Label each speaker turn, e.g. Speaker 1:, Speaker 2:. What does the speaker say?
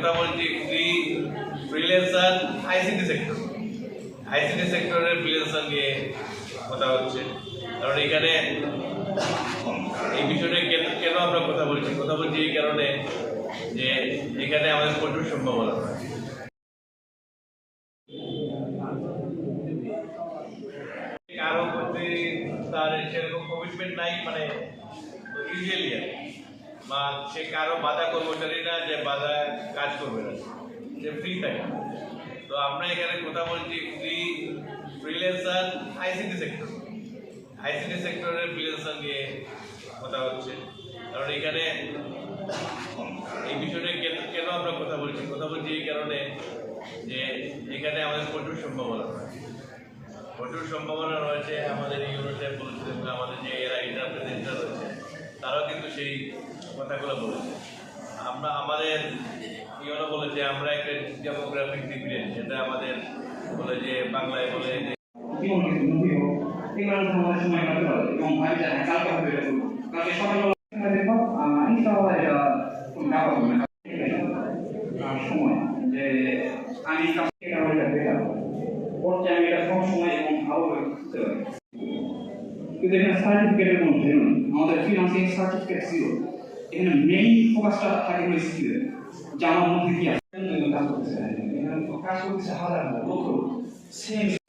Speaker 1: কথা বলছি free freelancer ICT sector ICT সেক্টরের ফ্রিল্যান্সার নিয়ে কথা হচ্ছে। কারণ এখানে এই বিষয়টা কেন কেন আমরা কথা বলছি? কথা বলছি এই কারণে যে এখানে আমাদের প্রচুর সম্ভাবনা। কারও প্রতি তার সেরকম কমিটমেন্ট নাই মানে ইউজুয়ালি বা সে কারও বাধা কর্মচারী না যে বাধা কাজ করবে না সে ফ্রি থাকে তো আমরা এখানে কথা বলছি free freelancer ICT sector ICT সেক্টরের ফ্রিল্যান্সার নিয়ে কথা হচ্ছে। কারণ এখানে এই বিষয়টা কেন কেন আমরা কথা বলছি? কথা বলছি এই কারণে যে এখানে আমাদের প্রচুর সম্ভাবনা রয়েছে। প্রচুর সম্ভাবনা রয়েছে আমাদের বলেছিলেন বা আমাদের যে এরা ইন্টারপ্রেজেন্টার রয়েছে, তারাও কিন্তু সেই কথাগুলো বলেছে। আমরা আমাদের ইউনো বলেছে আমরা একটা ডেমোগ্রাফিক ডিভিডেন্ট যেটা আমাদের বলে যে বাংলায় বলে
Speaker 2: আমি সময় এবং ভালোভাবে বুঝতে পারি কিন্তু এখানে সার্টিফিকেটের কোনো ভ্যালু আমাদের ফিনান্সিং সার্টিফিকেট এখানে মেইন ফোকাসটা থাকে হলো স্কিলে যে আমার মধ্যে কি আছে? কাজ করতেছে এখানে কাজ করতেছে হাজার লক্ষ সেম